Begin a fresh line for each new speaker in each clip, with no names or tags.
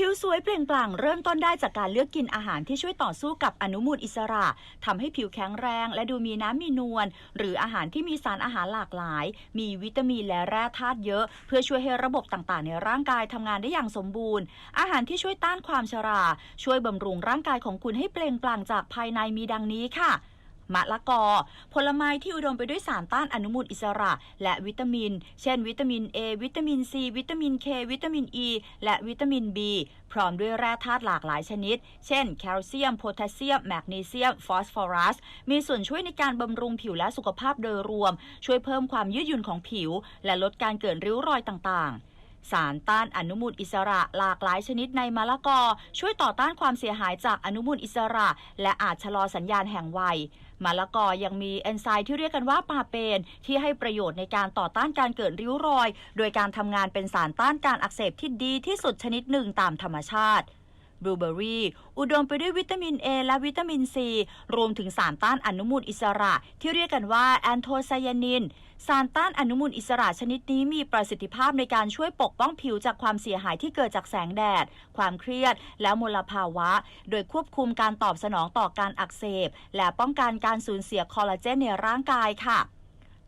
ผิวสวยเปล่งปลั่งเริ่มต้นได้จากการเลือกกินอาหารที่ช่วยต่อสู้กับอนุมูลอิสระทำให้ผิวแข็งแรง และดูมีน้ำมีนวลหรืออาหารที่มีสารอาหารหลากหลาย มีวิตามินและแร่ธาตุเยอะ เพื่อช่วยให้ระบบต่างๆ ในร่างกายทำงานได้อย่างสมบูรณ์ อาหารที่ช่วยต้านความชรา ช่วยบำรุงร่างกายของคุณให้เปล่งปลั่งจากภายในมีดังนี้ค่ะ มะละกอ ผลไม้ที่อุดมไปด้วยสารต้านอนุมูลอิสระ และวิตามิน เช่น วิตามิน A วิตามิน C วิตามิน K วิตามิน E และวิตามิน B พร้อมด้วยแร่ธาตุหลากหลายชนิด เช่น แคลเซียม โพแทสเซียม แมกนีเซียม ฟอสฟอรัส มีส่วนช่วยในการบำรุงผิวและสุขภาพโดยรวม ช่วยเพิ่มความยืดหยุ่นของผิว และลดการเกิดริ้วรอยต่างๆ สารต้านอนุมูลอิสระหลากหลายชนิดในมะละกอ ช่วยต่อต้านความเสียหายจากอนุมูลอิสระ และอาจชะลอสัญญาณแห่งวัยมะละกอยังมีเอนไซม์ที่เรียกกันว่าปาเปน ที่ให้ประโยชน์ในการต่อต้านการเกิดริ้วรอย โดยการทำงานเป็นสารต้านการอักเสบที่ดีที่สุดชนิดหนึ่งตามธรรมชาติบลูเบอรี่อุดมไปด้วยวิตามิน A และวิตามิน C รวมถึงสารต้านอนุมูลอิสระ ที่เรียกกันว่าแอนโทไซยานิน สารต้านอนุมูลอิสระชนิดนี้มีประสิทธิภาพในการช่วยปกป้องผิวจากความเสียหายที่เกิดจากแสงแดด ความเครียด และมลภาวะ โดยควบคุมการตอบสนองต่อการอักเสบ และป้องกันการสูญเสียคอลลาเจนในร่างกายค่ะ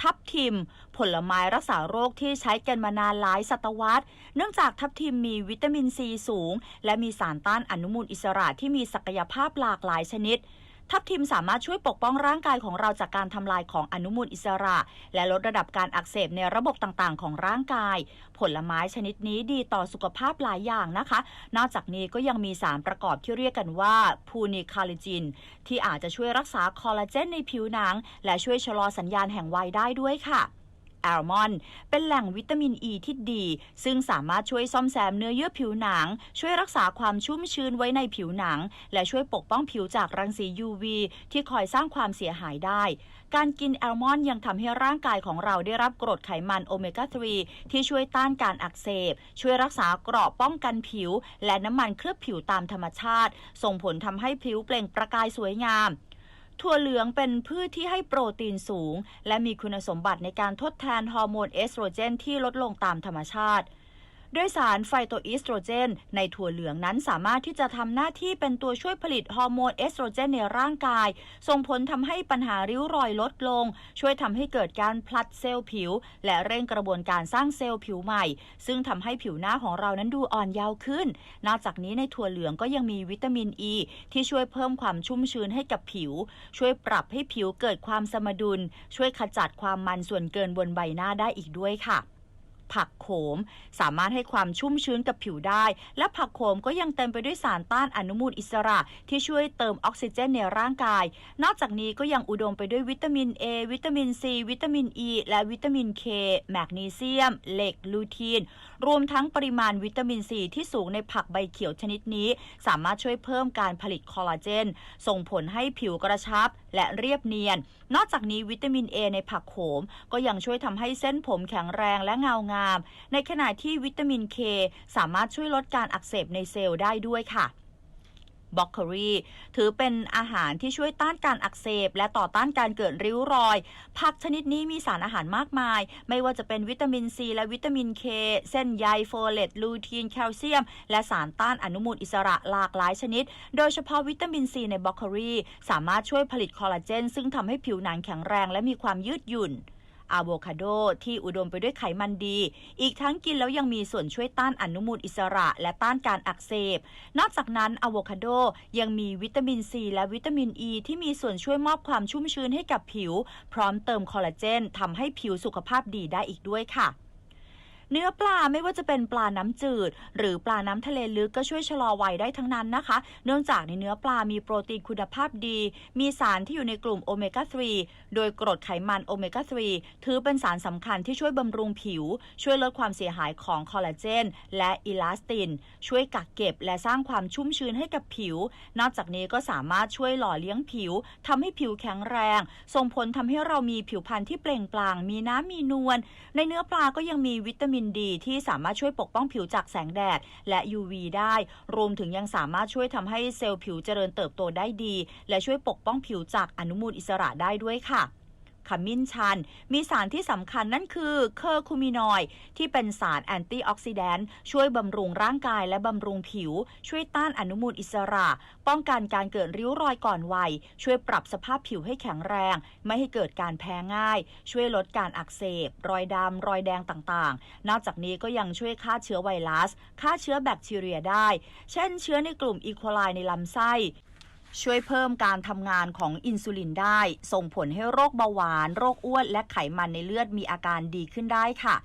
ทับทิม ผลไม้รักษาโรคที่ใช้กันมานานหลายศตวรรษ เนื่องจากทับทิมมีวิตามินซีสูง และมีสารต้านอนุมูลอิสระที่มีศักยภาพหลากหลายชนิด ทับทิมสามารถช่วยปกป้องร่างกายของเราจากการทำลายของอนุมูลอิสระ และลดระดับการอักเสบในระบบต่างๆ ของร่างกาย ผลไม้ชนิดนี้ดีต่อสุขภาพหลายอย่างนะคะ นอกจากนี้ก็ยังมีสารประกอบที่เรียกกันว่าพูนิคาลิจิน ที่อาจจะช่วยรักษาคอลลาเจนในผิวหนัง และช่วยชะลอสัญญาณแห่งวัยได้ด้วยค่ะ อลมอนด์เป็นแหล่งวิตามินอ e ีที่ดี ซึ่งสามารถช่วยซ่อมแซมเนื้อเยื่อผิวหนัง ช่วยรักษาความชุ่มชื้นไว้ในผิวหนัง และช่วยปกป้องผิวจากรังสี UV ที่คอยสร้างความเสียหายได้ การกินแอลมอนด์ยังทำให้ร่างกายของเราได้รับกรดไขมันโอเมก้า 3 ที่ช่วยต้านการอักเสบ ช่วยรักษาเกราะป้องกันผิว และน้ำมันเคลือบผิวตามธรรมชาติ ส่งผลทำให้ผิวเปล่งประกายสวยงาม ถั่วเหลืองเป็นพืชที่ให้โปรตีนสูง และมีคุณสมบัติในการทดแทนฮอร์โมนเอสโตรเจนที่ลดลงตามธรรมชาติ ด้วยสารไฟโตอีสโตรเจน ในถั่วเหลืองนั้นสามารถที่จะทำหน้าที่เป็นตัวช่วยผลิตฮอร์โมนเอสโตรเจนในร่างกาย ส่งผลทำให้ปัญหาริ้วรอยลดลง ช่วยทำให้เกิดการพลัดเซลล์ผิว และเร่งกระบวนการสร้างเซลล์ผิวใหม่ ซึ่งทำให้ผิวหน้าของเรานั้นดูอ่อนเยาว์ขึ้น นอกจากนี้ในถั่วเหลืองก็ยังมีวิตามินอ e, ีที่ช่วยเพิ่มความชุ่มชื้นให้กับผิว ช่วยปรับให้ผิวเกิดความสมดุล ช่วยขจัดความมันส่วนเกินบนใบหน้าได้อีกด้วยค่ะ ผักโขม สามารถให้ความชุ่มชื้นกับผิวได้ และผักโขมก็ยังเต็มไปด้วยสารต้านอนุมูลอิสระ ที่ช่วยเติมออกซิเจนในร่างกาย นอกจากนี้ก็ยังอุดมไปด้วยวิตามิน A วิตามิน C วิตามิน E และวิตามิน K แมกนีเซียม เหล็ก ลูทีน รวมทั้งปริมาณวิตามิน C ที่สูงในผักใบเขียวชนิดนี้ สามารถช่วยเพิ่มการผลิตคอลลาเจน ส่งผลให้ผิวกระชับ และเรียบเนียน นอกจากนี้วิตามิน A ในผักโขม ก็ยังช่วยทำให้เส้นผมแข็งแรงและเงางาม ในขณะที่วิตามิน K สามารถช่วยลดการอักเสบในเซลล์ได้ด้วยค่ะ บล็อกเกอรี่ถือเป็นอาหารที่ช่วยต้านการอักเสบ และต่อต้านการเกิดริ้วรอย ผักชนิดนี้มีสารอาหารมากมาย ไม่ว่าจะเป็นวิตามินซีและวิตามินเคเส้นใยโฟเลตลูทีนแคลเซียม และสารต้านอนุมูลอิสระหลากหลายชนิด โดยเฉพาะวิตามินซีในบล็อกเกอรี่สามารถช่วยผลิตคอลลาเจน ซึ่งทำให้ผิวหนังแข็งแรงและมีความยืดหยุ่น อะโวคาโดที่อุดมไปด้วยไขมันดี อีกทั้งกินแล้วยังมีส่วนช่วยต้านอนุมูลอิสระ และต้านการอักเสบ นอกจากนั้นอะโวคาโดยังมีวิตามินซีและวิตามินอ e ีที่มีส่วนช่วยมอบความชุ่มชื้นให้กับผิว พร้อมเติมคอลลาเจนทำให้ผิวสุขภาพดีได้อีกด้วยค่ะ เนื้อปลาไม่ว่าจะเป็นปลาน้ำจืด หรือปลาน้ำทะเลลึกก็ช่วยชะลอวัยได้ทั้งนั้นนะคะ เนื่องจากในเนื้อปลามีโปรตีนคุณภาพดี มีสารที่อยู่ในกลุ่มโอเมก้า 3 โดยกรดไขมันโอเมก้า 3 ถือเป็นสารสำคัญที่ช่วยบำรุงผิว ช่วยลดความเสียหายของคอลลาเจน และอิลาสติน ช่วยกักเก็บและสร้างความชุ่มชื้นให้กับผิว นอกจากนี้ก็สามารถช่วยหล่อเลี้ยงผิวทำให้ผิวแข็งแรง ส่งผลทำให้เรามีผิวพรรณที่เปล่งปลั่งมีน้ำมีนวลในเนื้อปลาก็ยังมีวิตามินวินดีที่สามารถช่วยปกป้องผิวจากแสงแดด และ UV ได้ รวมถึงยังสามารถช่วยทำให้เซลล์ผิวเจริญเติบโตได้ดี และช่วยปกป้องผิวจากอนุมูลอิสระได้ด้วยค่ะ ขมิ้นชัน มีสารที่สำคัญนั่นคือเคอร์คูมินอยด์ที่เป็นสารแอนตี้ออกซิแดนต์ช่วยบำรุงร่างกายและบำรุงผิว ช่วยต้านอนุมูลอิสระ ป้องกันการเกิดริ้วรอยก่อนวัย ช่วยปรับสภาพผิวให้แข็งแรง ไม่ให้เกิดการแพ้ง่าย ช่วยลดการอักเสบ รอยดำรอยแดงต่างๆ นอกจากนี้ก็ยังช่วยฆ่าเชื้อไวรัสฆ่าเชื้อแบคทีเรียได้ เช่นเชื้อในกลุ่มอีโคไลในลำไส้ ช่วยเพิ่มการทำงานของอินซูลินได้ ส่งผลให้โรคเบาหวาน โรคอ้วนและไขมันในเลือดมีอาการดีขึ้นได้ค่ะ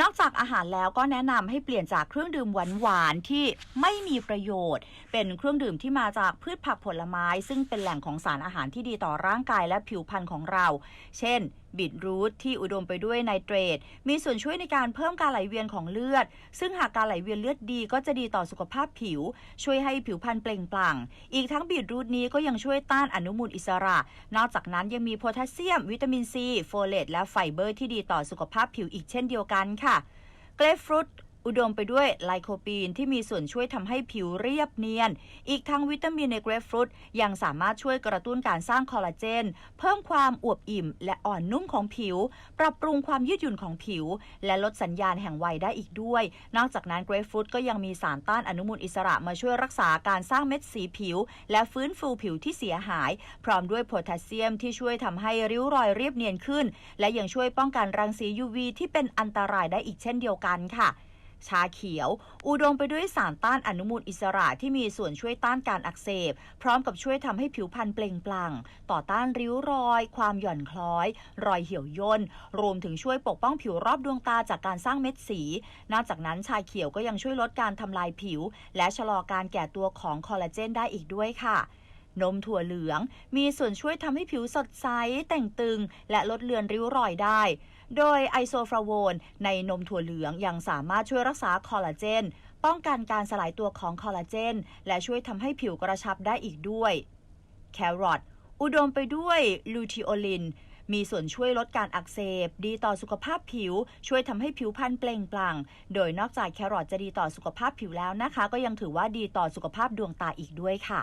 นอกจากอาหารแล้วก็แนะนำให้เปลี่ยนจากเครื่องดื่มหวานๆที่ไม่มีประโยชน์ เป็นเครื่องดื่มที่มาจากพืชผักผลไม้ ซึ่งเป็นแหล่งของสารอาหารที่ดีต่อร่างกายและผิวพรรณของเรา เช่น บีทรูทที่อุดมไปด้วยไนเตรต มีส่วนช่วยในการเพิ่มการไหลเวียนของเลือด ซึ่งหากการไหลเวียนเลือดดีก็จะดีต่อสุขภาพผิว ช่วยให้ผิวพรรณเปล่งปลั่ง อีกทั้งบีทรูทนี้ก็ยังช่วยต้านอนุมูลอิสระ นอกจากนั้นยังมีโพแทสเซียม วิตามินซี โฟเลตและไฟเบอร์ที่ดีต่อสุขภาพผิวอีกเช่นเดียวกันค่ะ เกรฟฟรุต อุดมไปด้วยไลโคปีนที่มีส่วนช่วยทำให้ผิวเรียบเนียน อีกทั้งวิตามินในเกรฟฟรุตยังสามารถช่วยกระตุ้นการสร้างคอลลาเจน เพิ่มความอวบอิ่ม และอ่อนนุ่มของผิว ปรับปรุงความยืดหยุ่นของผิว และลดสัญญาณแห่งวัยได้อีกด้วย นอกจากนั้นเกรฟฟรุตก็ยังมีสารต้านอนุมูลอิสระมาช่วยรักษาการสร้างเม็ดสีผิว และฟื้นฟูผิวที่เสียหาย พร้อมด้วยโพแทสเซียมที่ช่วยทำให้ริ้วรอยเรียบเนียนขึ้น และยังช่วยป้องกันรังสี UV ที่เป็นอันตรายได้อีกเช่นเดียวกันค่ะ ชาเขียว อุดมไปด้วยสารต้านอนุมูลอิสระที่มีส่วนช่วยต้านการอักเสบ พร้อมกับช่วยทำให้ผิวพรรณเปล่งปลั่ง ต่อต้านริ้วรอย ความหย่อนคล้อย รอยเหี่ยวย่น รวมถึงช่วยปกป้องผิวรอบดวงตาจากการสร้างเม็ดสี นอกจากนั้นชาเขียวก็ยังช่วยลดการทำลายผิว และชะลอการแก่ตัวของคอลลาเจนได้อีกด้วยค่ะนมถั่วเหลือง มีส่วนช่วยทำให้ผิวสดใสแต่งตึง และลดเลือนริ้วรอยได้ โดยไอโซฟลาโวนในนมถั่วเหลืองยังสามารถช่วยรักษาคอลลาเจน ป้องกันการสลายตัวของคอลลาเจน และช่วยทำให้ผิวกระชับได้อีกด้วย แครอทอุดมไปด้วยลูทีโอลิน มีส่วนช่วยลดการอักเสบ ดีต่อสุขภาพผิว ช่วยทำให้ผิวพรรณเปล่งปลั่ง โดยนอกจากแครอทจะดีต่อสุขภาพผิวแล้วนะคะ ก็ยังถือว่าดีต่อสุขภาพดวงตาอีกด้วยค่ะ